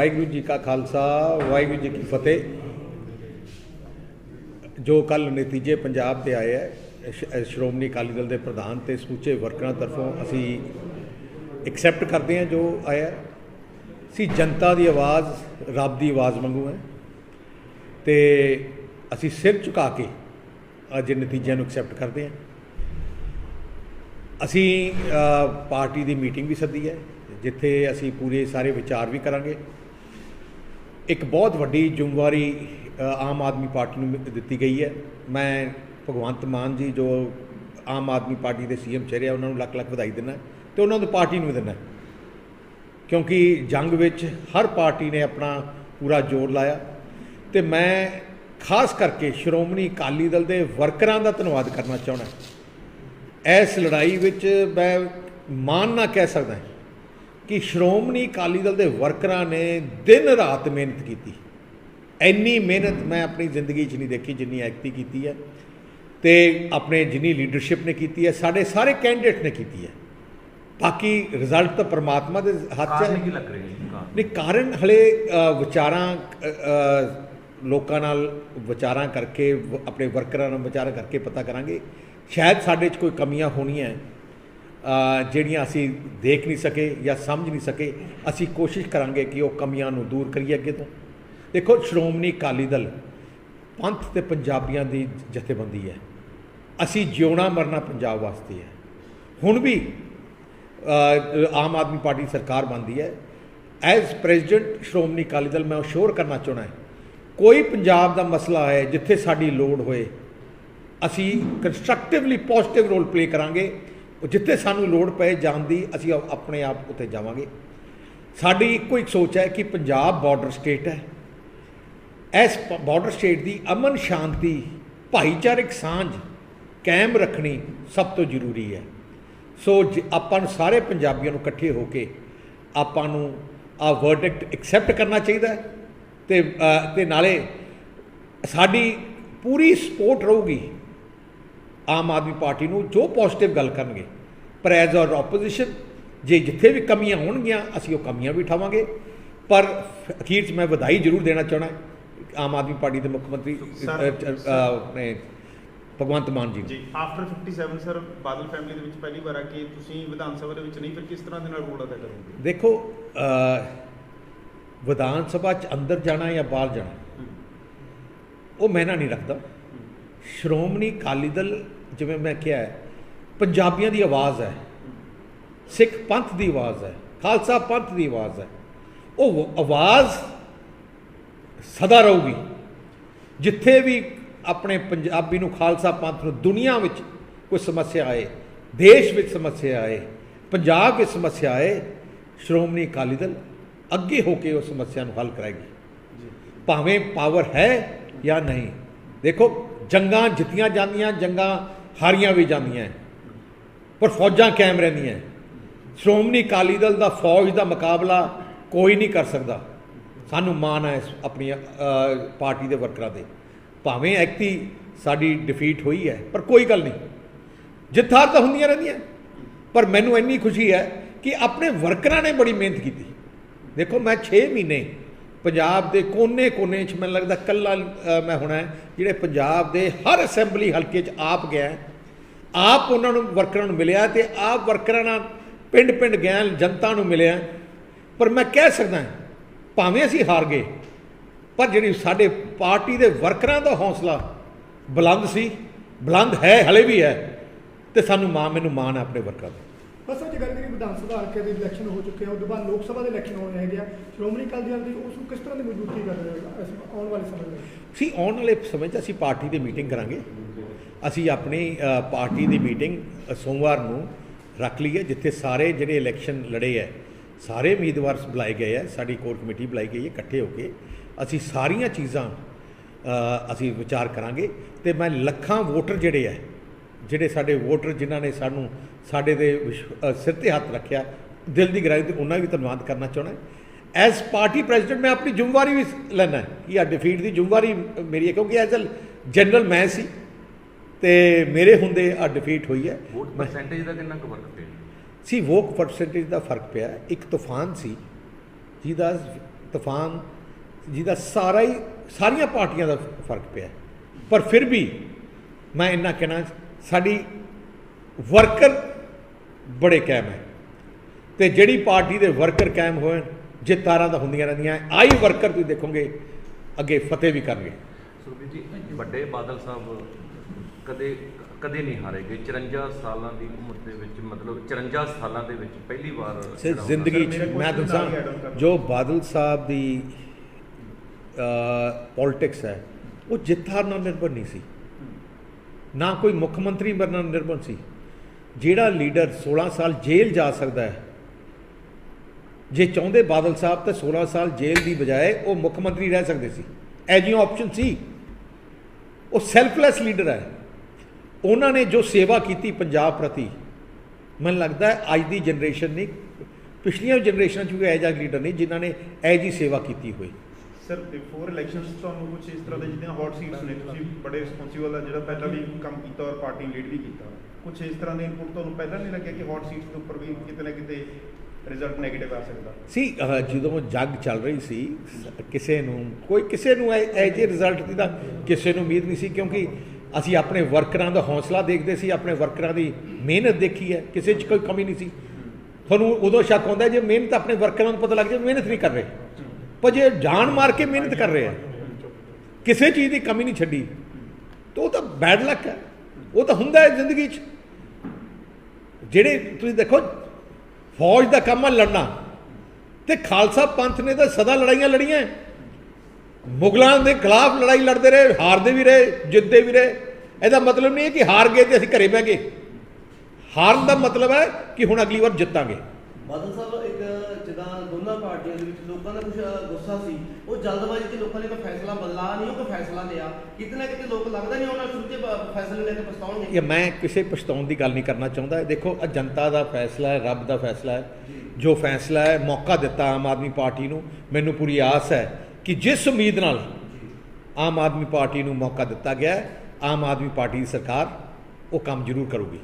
ਵਾਹਿਗੁਰੂ ਜੀ ਕਾ ਖਾਲਸਾ, ਵਾਹਿਗੁਰੂ ਜੀ ਕੀ ਫਤਿਹ। ਜੋ ਕੱਲ ਨਤੀਜੇ ਪੰਜਾਬ ਤੇ ਆਏ ਹੈ ਸ਼੍ਰੋਮਣੀ ਅਕਾਲੀ ਦਲ ਦੇ ਪ੍ਰਧਾਨ ਤੇ ਸਮੁੱਚੇ ਵਰਕਰਾਂ ਤਰਫੋਂ ਅਸੀਂ ਐਕਸੈਪਟ ਕਰਦੇ ਹਾਂ ਜੋ ਆਇਆ ਹੈ। ਅਸੀਂ ਜਨਤਾ ਦੀ ਆਵਾਜ਼, ਰੱਬ ਦੀ ਆਵਾਜ਼ ਵਾਂਗੂ ਹੈ। ਤੇ ਅਸੀਂ ਸਿਰ ਝੁਕਾ ਕੇ ਅੱਜ ਨਤੀਜਿਆਂ ਨੂੰ ਐਕਸੈਪਟ ਕਰਦੇ ਹਾਂ। ਅਸੀਂ ਪਾਰਟੀ ਦੀ ਮੀਟਿੰਗ ਵੀ ਸੱਦੀ ਹੈ, ਜਿੱਥੇ ਅਸੀਂ ਪੂਰੇ ਸਾਰੇ ਵਿਚਾਰ ਵੀ ਕਰਾਂਗੇ। ਇੱਕ ਬਹੁਤ ਵੱਡੀ ਜ਼ਿੰਮੇਵਾਰੀ ਆਮ ਆਦਮੀ ਪਾਰਟੀ ਨੂੰ ਦਿੱਤੀ ਗਈ ਹੈ। ਮੈਂ ਭਗਵੰਤ ਮਾਨ ਜੀ, ਜੋ ਆਮ ਆਦਮੀ ਪਾਰਟੀ ਦੇ ਸੀਐਮ ਚਿਹਰੇ ਆ, ਉਹਨਾਂ ਨੂੰ ਲੱਖ ਲੱਖ ਵਧਾਈ ਦਿੰਦਾ ਤੇ ਉਹਨਾਂ ਨੂੰ ਪਾਰਟੀ ਨੂੰ ਵੀ ਦਿੰਦਾ ਕਿਉਂਕਿ ਜੰਗ ਵਿੱਚ ਹਰ ਪਾਰਟੀ ਨੇ ਆਪਣਾ ਪੂਰਾ ਜ਼ੋਰ ਲਾਇਆ ਤੇ ਮੈਂ ਖਾਸ ਕਰਕੇ ਸ਼੍ਰੋਮਣੀ ਅਕਾਲੀ ਦਲ ਦੇ ਵਰਕਰਾਂ ਦਾ ਧੰਨਵਾਦ ਕਰਨਾ ਚਾਹੁੰਦਾ ਇਸ ਲੜਾਈ ਵਿੱਚ ਮੈਂ ਮਾਣ ਨਾ ਕਹਿ ਸਕਦਾ ਕਿ ਸ਼੍ਰੋਮਣੀ ਅਕਾਲੀ ਦਲ ਦੇ ਵਰਕਰਾਂ ਨੇ ਦਿਨ ਰਾਤ ਮਿਹਨਤ ਕੀਤੀ। ਇੰਨੀ ਮਿਹਨਤ ਮੈਂ ਆਪਣੀ ਜ਼ਿੰਦਗੀ 'ਚ ਨਹੀਂ ਦੇਖੀ ਜਿੰਨੀ ਐਕਟੀ ਕੀਤੀ ਹੈ ਤੇ ਆਪਣੇ ਜਿੰਨੀ ਲੀਡਰਸ਼ਿਪ ਨੇ ਕੀਤੀ ਹੈ ਸਾਡੇ ਸਾਰੇ ਕੈਂਡੀਡੇਟ ਨੇ ਕੀਤੀ ਹੈ। ਬਾਕੀ ਰਿਜ਼ਲਟ ਤਾਂ ਪ੍ਰਮਾਤਮਾ ਦੇ ਹੱਥ 'ਚ ਹੈ। ਲੱਗ ਰਹੀ ਨਹੀਂ ਕਾਰਨ ਹਲੇ ਵਿਚਾਰਾਂ ਲੋਕਾਂ ਨਾਲ ਵਿਚਾਰਾਂ ਕਰਕੇ ਆਪਣੇ ਵਰਕਰਾਂ ਨਾਲ ਵਿਚਾਰਾਂ ਕਰਕੇ ਪਤਾ ਕਰਾਂਗੇ। ਸ਼ਾਇਦ ਸਾਡੇ 'ਚ ਕੋਈ ਕਮੀਆਂ ਹੋਣੀਆਂ। ਜਿਹੜੀਆਂ ਅਸੀਂ ਦੇਖ ਨਹੀਂ ਸਕੇ ਜਾਂ ਸਮਝ ਨਹੀਂ ਸਕੇ, ਅਸੀਂ ਕੋਸ਼ਿਸ਼ ਕਰਾਂਗੇ ਕਿ ਉਹ ਕਮੀਆਂ ਨੂੰ ਦੂਰ ਕਰੀਏ ਅੱਗੇ ਤੋਂ। ਦੇਖੋ, ਸ਼੍ਰੋਮਣੀ ਅਕਾਲੀ ਦਲ ਪੰਥ ਤੇ ਪੰਜਾਬੀਆਂ ਦੀ ਜਥੇਬੰਦੀ ਹੈ। ਅਸੀਂ ਜਿਉਣਾ ਮਰਨਾ ਪੰਜਾਬ ਵਾਸਤੇ ਹੈ। ਹੁਣ ਵੀ ਆਮ ਆਦਮੀ ਪਾਰਟੀ ਸਰਕਾਰ ਬਣਦੀ ਹੈ। ਐਜ਼ ਪ੍ਰੈਜ਼ੀਡੈਂਟ ਸ਼੍ਰੋਮਣੀ ਅਕਾਲੀ ਦਲ, ਮੈਂ ਅਸ਼ੋਰ ਕਰਨਾ ਚਾਹੁੰਦਾ ਹਾਂ। ਕੋਈ ਪੰਜਾਬ ਦਾ ਮਸਲਾ ਹੈ ਜਿੱਥੇ ਸਾਡੀ ਲੋੜ ਹੋਏ, ਅਸੀਂ ਕੰਸਟਰਕਟਿਵਲੀ ਪੋਜ਼ਿਟਿਵ ਰੋਲ ਪਲੇ ਕਰਾਂਗੇ। ਜਿੱਥੇ ਸਾਨੂੰ ਲੋੜ ਪਏ ਜਾਣ ਦੀ, ਅਸੀਂ ਆਪਣੇ ਆਪ ਉੱਤੇ ਜਾਵਾਂਗੇ। ਸਾਡੀ ਇੱਕੋ ਇੱਕ ਸੋਚ ਹੈ ਕਿ ਪੰਜਾਬ ਬਾਰਡਰ ਸਟੇਟ ਹੈ। ਇਸ ਬਾਰਡਰ ਸਟੇਟ ਦੀ ਅਮਨ ਸ਼ਾਂਤੀ, ਭਾਈਚਾਰਕ ਸਾਂਝ ਕਾਇਮ ਰੱਖਣੀ ਸਭ ਤੋਂ ਜ਼ਰੂਰੀ ਹੈ। ਸੋ ਜ- ਆਪਾਂ ਨੂੰ ਸਾਰੇ ਪੰਜਾਬੀਆਂ ਨੂੰ ਇਕੱਠੇ ਹੋ ਕੇ ਆਪਾਂ ਨੂੰ ਆ ਵਰਡਿਕਟ ਐਕਸੈਪਟ ਕਰਨਾ ਚਾਹੀਦਾ ਹੈ ਤੇ ਤੇ ਨਾਲੇ ਸਾਡੀ ਪੂਰੀ ਸਪੋਰਟ ਰਹੂਗੀ। ਆਮ ਆਦਮੀ ਪਾਰਟੀ ਨੂੰ ਜੋ ਪੋਜ਼ਿਟਿਵ ਗੱਲ ਕਰਨਗੇ। ਪਰ ਐਜ਼ ਅ ਆਪੋਜੀਸ਼ਨ ਜੇ ਜਿੱਥੇ ਵੀ ਕਮੀਆਂ ਹੋਣਗੀਆਂ ਅਸੀਂ ਉਹ ਕਮੀਆਂ ਵੀ ਉਠਾਵਾਂਗੇ। ਪਰ ਅਖੀਰ 'ਚ ਮੈਂ ਵਧਾਈ ਜ਼ਰੂਰ ਦੇਣਾ ਚਾਹਣਾ ਆਮ ਆਦਮੀ ਪਾਰਟੀ ਦੇ ਮੁੱਖ ਮੰਤਰੀ ਆਪਣੇ ਭਗਵੰਤ ਮਾਨ ਜੀ। ਜੀ ਆਫਟਰ 57 ਸਰ ਬਾਦਲ ਫੈਮਿਲੀ ਦੇ ਵਿੱਚ ਪਹਿਲੀ ਵਾਰ ਆ ਕਿ ਤੁਸੀਂ ਵਿਧਾਨ ਸਭਾ ਦੇ ਵਿੱਚ ਨਹੀਂ ਫਿਰ ਕਿਸ ਤਰ੍ਹਾਂ ਦੇ ਨਾਲ ਰੋਲ ਅਦਾ ਕਰੋਗੇ? ਦੇਖੋ ਵਿਧਾਨ ਸਭਾ 'ਚ ਅੰਦਰ ਜਾਣਾ ਜਾਂ ਬਾਹਰ ਜਾਣਾ ਉਹ ਮੈਨਾਂ ਨਹੀਂ ਰੱਖਦਾ। ਸ਼੍ਰੋਮਣੀ ਅਕਾਲੀ ਦਲ ਜਿਵੇਂ ਮੈਂ ਕਿਹਾ ਪੰਜਾਬੀਆਂ ਦੀ ਆਵਾਜ਼ ਹੈ ਸਿੱਖ ਪੰਥ ਦੀ ਆਵਾਜ਼ ਹੈ ਖਾਲਸਾ ਪੰਥ ਦੀ ਆਵਾਜ਼ ਹੈ ਉਹ ਆਵਾਜ਼ ਸਦਾ ਰਹੂਗੀ। ਜਿੱਥੇ ਵੀ ਆਪਣੇ ਪੰਜਾਬੀ ਨੂੰ ਖਾਲਸਾ ਪੰਥ ਨੂੰ ਦੁਨੀਆ ਵਿੱਚ ਕੋਈ ਸਮੱਸਿਆ ਆਏ ਦੇਸ਼ ਵਿੱਚ ਸਮੱਸਿਆ ਆਏ ਪੰਜਾਬ ਵਿੱਚ ਸਮੱਸਿਆ ਆਏ ਸ਼੍ਰੋਮਣੀ ਅਕਾਲੀ ਦਲ ਅੱਗੇ ਹੋ ਕੇ ਉਸ ਸਮੱਸਿਆ ਨੂੰ ਹੱਲ ਕਰਾਏਗੀ। ਭਾਵੇਂ ਪਾਵਰ ਹੈ ਜਾਂ ਨਹੀਂ। ਦੇਖੋ ਜੰਗਾਂ ਜਿੱਤੀਆਂ ਜਾਂਦੀਆਂ ਜੰਗਾਂ ਹਾਰੀਆਂ ਵੀ ਜਾਂਦੀਆਂ ਪਰ ਫੌਜਾਂ ਕਾਇਮ ਰਹਿੰਦੀਆਂ ਸ਼੍ਰੋਮਣੀ ਅਕਾਲੀ ਦਲ ਦਾ ਫੌਜ ਦਾ ਮੁਕਾਬਲਾ ਕੋਈ ਨਹੀਂ ਕਰ ਸਕਦਾ। ਸਾਨੂੰ ਮਾਣ ਹੈ ਇਸ ਆਪਣੀ ਪਾਰਟੀ ਦੇ ਵਰਕਰਾਂ ਦੇ ਭਾਵੇਂ ਐਕਤੀ ਸਾਡੀ ਡਿਫੀਟ ਹੋਈ ਹੈ, ਪਰ ਕੋਈ ਗੱਲ ਨਹੀਂ। ਜਿੱਥਾਰ ਤਾਂ ਹੁੰਦੀਆਂ ਰਹਿੰਦੀਆਂ ਪਰ ਮੈਨੂੰ ਇੰਨੀ ਖੁਸ਼ੀ ਹੈ ਕਿ ਆਪਣੇ ਵਰਕਰਾਂ ਨੇ ਬੜੀ ਮਿਹਨਤ ਕੀਤੀ। ਦੇਖੋ ਮੈਂ 6 ਮਹੀਨੇ ਪੰਜਾਬ ਦੇ ਕੋਨੇ-ਕੋਨੇ 'ਚ ਮੈਨੂੰ ਲੱਗਦਾ ਕੱਲਾ ਮੈਂ ਹੋਣਾ ਜਿਹੜੇ ਪੰਜਾਬ ਦੇ ਹਰ ਅਸੈਂਬਲੀ ਹਲਕੇ 'ਚ ਆਪ ਗਿਆ ਆਪ ਉਹਨਾਂ ਨੂੰ ਵਰਕਰਾਂ ਨੂੰ ਮਿਲਿਆ ਤੇ ਆਪ ਵਰਕਰਾਂ ਨਾਲ ਪਿੰਡ-ਪਿੰਡ ਗਿਆ, ਜਨਤਾ ਨੂੰ ਮਿਲਿਆ। ਪਰ ਮੈਂ ਕਹਿ ਸਕਦਾ ਭਾਵੇਂ ਅਸੀਂ ਹਾਰ ਗਏ, ਪਰ ਜਿਹੜੀ ਸਾਡੇ ਪਾਰਟੀ ਦੇ ਵਰਕਰਾਂ ਦਾ ਹੌਸਲਾ ਬੁਲੰਦ ਸੀ, ਬੁਲੰਦ ਹੈ, ਹਲੇ ਵੀ ਹੈ, ਤੇ ਸਾਨੂੰ ਮਾਂ ਮੈਨੂੰ ਮਾਣ ਹੈ ਆਪਣੇ ਵਰਕਰਾਂ ਦਾ। ਬਸ ਅੱਜ ਗੱਲ ਕਰੀ ਵਿਧਾਨ ਸਭਾ ਹਲਕੇ ਦੇ ਇਲੈਕਸ਼ਨ ਹੋ ਚੁੱਕੇ ਆ, ਉਸ ਤੋਂ ਬਾਅਦ ਲੋਕ ਸਭਾ ਦੇ ਇਲੈਕਸ਼ਨ ਹੋਣੇ ਹੈਗੇ ਆ। ਸ਼੍ਰੋਮਣੀ ਅਕਾਲੀ ਦਲ ਦੀ ਉਸ ਨੂੰ ਕਿਸ ਤਰ੍ਹਾਂ ਦੀ ਮਜ਼ਬੂਤੀ ਕਰ ਰਹੇ ਹੋ ਇਸ ਆਉਣ ਵਾਲੇ ਸਮੇਂ ਵਿੱਚ? ਅਸੀਂ ਆਉਣ ਵਾਲੇ ਸਮੇਂ 'ਚ ਅਸੀਂ ਪਾਰਟੀ ਦੀ ਮੀਟਿੰਗ ਕਰਾਂਗੇ। ਅਸੀਂ ਆਪਣੀ ਪਾਰਟੀ ਦੀ ਮੀਟਿੰਗ ਸੋਮਵਾਰ ਨੂੰ ਰੱਖ ਲਈ ਹੈ, ਜਿੱਥੇ ਸਾਰੇ ਜਿਹੜੇ ਇਲੈਕਸ਼ਨ ਲੜੇ ਹੈ, ਸਾਰੇ ਉਮੀਦਵਾਰ ਬੁਲਾਏ ਗਏ ਹੈ, ਸਾਡੀ ਕੋਰ ਕਮੇਟੀ ਬੁਲਾਈ ਗਈ ਹੈ ਇਕੱਠੇ ਹੋ ਕੇ। ਅਸੀਂ ਸਾਰੀਆਂ ਚੀਜ਼ਾਂ ਅਸੀਂ ਵਿਚਾਰ ਕਰਾਂਗੇ ਤੇ ਮੈਂ ਲੱਖਾਂ ਵੋਟਰ ਜਿਹੜੇ ਹੈ, ਜਿਹੜੇ ਸਾਡੇ ਵੋਟਰ ਜਿਨ੍ਹਾਂ ਨੇ ਸਾਨੂੰ ਸਾਡੇ ਦੇ ਸਿਰ ਤੇ ਹੱਥ ਰੱਖਿਆ ਦਿਲ ਦੀ ਗਹਿਰਾਈ ਤੇ ਉਹਨਾਂ ਵੀ ਧੰਨਵਾਦ ਕਰਨਾ ਚਾਹੁੰਦਾ ਐਜ਼ ਪਾਰਟੀ ਪ੍ਰੈਜ਼ੀਡੈਂਟ ਮੈਂ ਆਪਣੀ ਜ਼ਿੰਮੇਵਾਰੀ ਵੀ ਲੈਣਾ ਕਿ ਆ ਡਿਫੀਟ ਦੀ ਜ਼ਿੰਮੇਵਾਰੀ ਮੇਰੀ ਹੈ ਕਿਉਂਕਿ ਅ ਜਨਰਲ ਮੈਂ ਸੀ ਤੇ ਮੇਰੇ ਹੁੰਦੇ ਆ ਡਿਫੀਟ ਹੋਈ ਹੈ। ਵੋਟ ਪਰਸੈਂਟੇਜ ਦਾ ਕਿੰਨਾ ਕੁ ਫ਼ਰਕ ਪਿਆ? ਸੀ ਵੋਕ ਪਰਸੈਂਟੇਜ ਦਾ ਫ਼ਰਕ ਪਿਆ। ਇੱਕ ਤੂਫਾਨ ਸੀ ਜਿਹਦਾ ਤੂਫਾਨ ਜਿਹਦਾ ਸਾਰਾ ਹੀ ਸਾਰੀਆਂ ਪਾਰਟੀਆਂ ਦਾ ਫ਼ਰਕ ਪਿਆ। ਪਰ ਫਿਰ ਵੀ ਮੈਂ ਇੰਨਾ ਕਹਿਣਾ ਸਾਡੀ ਵਰਕਰ ਬੜੇ ਕਾਇਮ ਹੈ। ਤੇ ਜਿਹੜੀ ਪਾਰਟੀ ਦੇ ਵਰਕਰ ਕਾਇਮ ਹੋਣ ਜਿੱਤਾਰਾਂ ਤਾਂ ਹੁੰਦੀਆਂ ਰਹਿੰਦੀਆਂ ਆਈ ਵਰਕਰ ਤੁਸੀਂ ਦੇਖੋਗੇ ਅੱਗੇ ਫਤਿਹ ਵੀ ਕਰਨਗੇ। ਸੁਖਬੀਰ ਜੀ ਵੱਡੇ ਬਾਦਲ ਸਾਹਿਬ ਕਦੇ ਕਦੇ ਨਹੀਂ ਹਾਰੇਗੇ 54 ਸਾਲਾਂ ਦੀ ਉਮਰ ਦੇ ਵਿੱਚ ਮਤਲਬ 54 ਸਾਲਾਂ ਦੇ ਵਿੱਚ ਪਹਿਲੀ ਵਾਰ ਸੇ ਜਿਹੜਾ ਜ਼ਿੰਦਗੀ ਚ ਮੈਂ ਦੱਸਾਂ। ਜੋ ਬਾਦਲ ਸਾਹਿਬ ਦੀ ਪੋਲਿਟਿਕਸ ਹੈ ਉਹ ਜਿੱਤਾਰ ਨਾਲ ਨਿਰਭਰ ਨਹੀਂ ਸੀ। ਨਾ ਕੋਈ ਮੁੱਖ ਮੰਤਰੀ ਬਣਨਾ ਨਿਰਭਰ ਸੀ। ਜਿਹੜਾ ਲੀਡਰ 16 ਸਾਲ ਜੇਲ੍ਹ ਜਾ ਸਕਦਾ ਹੈ, ਜੇ ਚਾਹੁੰਦੇ ਬਾਦਲ ਸਾਹਿਬ ਤਾਂ 16 ਸਾਲ ਜੇਲ੍ਹ ਦੀ ਬਜਾਏ ਉਹ ਮੁੱਖ ਮੰਤਰੀ ਰਹਿ ਸਕਦੇ ਸੀ। ਇਹ ਜਿਹੀਆਂ ਆਪਸ਼ਨ ਸੀ। ਉਹ ਸੈਲਫਲੈਸ ਲੀਡਰ ਹੈ। ਉਹਨਾਂ ਨੇ ਜੋ ਸੇਵਾ ਕੀਤੀ ਪੰਜਾਬ ਪ੍ਰਤੀ, ਮੈਨੂੰ ਲੱਗਦਾ ਹੈ ਅੱਜ ਦੀ ਜਨਰੇਸ਼ਨ ਨਹੀਂ, ਪਿਛਲੀਆਂ ਜਨਰੇਸ਼ਨਾਂ 'ਚ ਵੀ ਇਹੋ ਜਿਹਾ ਲੀਡਰ ਨਹੀਂ ਜਿਨ੍ਹਾਂ ਨੇ ਇਹ ਜੀ ਸੇਵਾ ਕੀਤੀ ਹੋਈ ਸਰ ਬਿਫੋਰ ਇਲੈਕਸ਼ਨਸ ਤੁਹਾਨੂੰ ਕੁਝ ਇਸ ਤਰ੍ਹਾਂ ਦੇ ਜਿਹੜੀਆਂ ਹੌਟ ਸੀਟਸ ਨੇ, ਤੁਸੀਂ ਬੜੇ ਰਿਸਪੌਂਸੀਬਲ ਆ, ਜਿਹੜਾ ਪਹਿਲਾਂ ਵੀ ਕੰਮ ਕੀਤਾ ਔਰ ਪਾਰਟੀ ਲੀਡ ਵੀ ਕੀਤਾ। ਕੁਝ ਇਸ ਤਰ੍ਹਾਂ ਦੇ ਇਨਪੁਟ ਤੁਹਾਨੂੰ ਪਹਿਲਾਂ ਨਹੀਂ ਲੱਗਿਆ ਕਿ ਹੌਟ ਸੀਟਸ ਦੇ ਉੱਪਰ ਵੀ ਕਿਤੇ ਨਾ ਕਿਤੇ ਰਿਜ਼ਲਟ ਨੈਗੇਟਿਵ ਆ ਸਕਦਾ? ਸੀ ਜਦੋਂ ਜੱਗ ਚੱਲ ਰਹੀ ਸੀ ਕਿਸੇ ਨੂੰ, ਕੋਈ ਕਿਸੇ ਨੂੰ ਇਹ ਇਹ ਰਿਜ਼ਲਟ ਦੀ ਤਾਂ ਕਿਸੇ ਨੂੰ ਉਮੀਦ ਨਹੀਂ ਸੀ, ਕਿਉਂਕਿ ਅਸੀਂ ਆਪਣੇ ਵਰਕਰਾਂ ਦਾ ਹੌਸਲਾ ਦੇਖਦੇ ਸੀ, ਆਪਣੇ ਵਰਕਰਾਂ ਦੀ ਮਿਹਨਤ ਦੇਖੀ ਹੈ, ਕਿਸੇ 'ਚ ਕੋਈ ਕਮੀ ਨਹੀਂ ਸੀ। ਤੁਹਾਨੂੰ ਉਦੋਂ ਸ਼ੱਕ ਹੁੰਦਾ ਜੇ ਮਿਹਨਤ ਆਪਣੇ ਵਰਕਰਾਂ ਨੂੰ ਪਤਾ ਲੱਗ ਜਾਵੇ ਮਿਹਨਤ ਨਹੀਂ ਕਰ ਰਹੇ। ਪਰ ਜੇ ਜਾਨ ਮਾਰ ਕੇ ਮਿਹਨਤ ਕਰ ਰਹੇ ਆ ਕਿਸੇ ਚੀਜ਼ ਦੀ ਕਮੀ ਨਹੀਂ ਛੱਡੀ, ਤਾਂ ਉਹ ਤਾਂ ਬੈਡ ਲੱਕ ਹੈ। ਉਹ ਤਾਂ ਹੁੰਦਾ ਹੈ ਜ਼ਿੰਦਗੀ 'ਚ। ਜਿਹੜੇ ਤੁਸੀਂ ਦੇਖੋ, ਫੌਜ ਦਾ ਕੰਮ ਆ ਲੜਨਾ। ਤੇ ਖਾਲਸਾ ਪੰਥ ਨੇ ਤਾਂ ਸਦਾ ਲੜਾਈਆਂ ਲੜੀਆਂ। ਮੁਗਲਾਂ ਦੇ ਖਿਲਾਫ ਲੜਾਈ ਲੜਦੇ ਰਹੇ, ਹਾਰਦੇ ਵੀ ਰਹੇ, ਜਿੱਤਦੇ ਵੀ ਰਹੇ। ਇਹਦਾ ਮਤਲਬ ਨਹੀਂ ਹੈ ਕਿ ਹਾਰ ਗਏ ਤੇ ਅਸੀਂ ਘਰੇ ਬਹਿ ਗਏ। ਹਾਰਨ ਦਾ ਮਤਲਬ ਹੈ ਕਿ ਹੁਣ ਅਗਲੀ ਵਾਰ ਜਿੱਤਾਂਗੇ। ਬਾਦਲ ਸਾਹਿਬ ਦੋਨਾਂ ਪਾਰਟੀਆਂ ਦੇ ਵਿੱਚ ਲੋਕਾਂ ਦਾ ਕੁਝ ਗੁੱਸਾ ਸੀ। ਉਹ ਜਲਦਬਾਜ਼ੀ 'ਚ ਲੋਕਾਂ ਨੇ ਕੋਈ ਫੈਸਲਾ ਬਦਲਾ ਨਹੀਂ ਉਹ ਕੋਈ ਫੈਸਲਾ ਲਿਆ। ਕਿਤੇ ਨਾ ਕਿਤੇ ਲੋਕ ਲੱਗਦਾ ਨਹੀਂ ਉਹਨਾਂ ਸ਼ੁਰੂ 'ਚ ਫੈਸਲੇ ਲੈ ਕੇ ਪਛਤਾਉਣਗੇ। ਇਹ ਮੈਂ ਕਿਸੇ ਪਛਤਾਉਣ ਦੀ ਗੱਲ ਨਹੀਂ ਕਰਨਾ ਚਾਹੁੰਦਾ। ਦੇਖੋ ਇਹ ਜਨਤਾ ਦਾ ਫੈਸਲਾ ਹੈ ਰੱਬ ਦਾ ਫੈਸਲਾ ਹੈ। ਜੋ। ਫੈਸਲਾ ਹੈ ਮੌਕਾ ਦਿੱਤਾ ਆਮ ਆਦਮੀ ਪਾਰਟੀ ਨੂੰ। ਮੈਨੂੰ ਪੂਰੀ ਆਸ ਹੈ ਕਿ ਜਿਸ ਉਮੀਦ ਨਾਲ ਆਮ ਆਦਮੀ ਪਾਰਟੀ ਨੂੰ ਮੌਕਾ ਦਿੱਤਾ ਗਿਆ ਆਮ ਆਦਮੀ ਪਾਰਟੀ ਦੀ ਸਰਕਾਰ ਉਹ ਕੰਮ ਜ਼ਰੂਰ ਕਰੂਗੀ।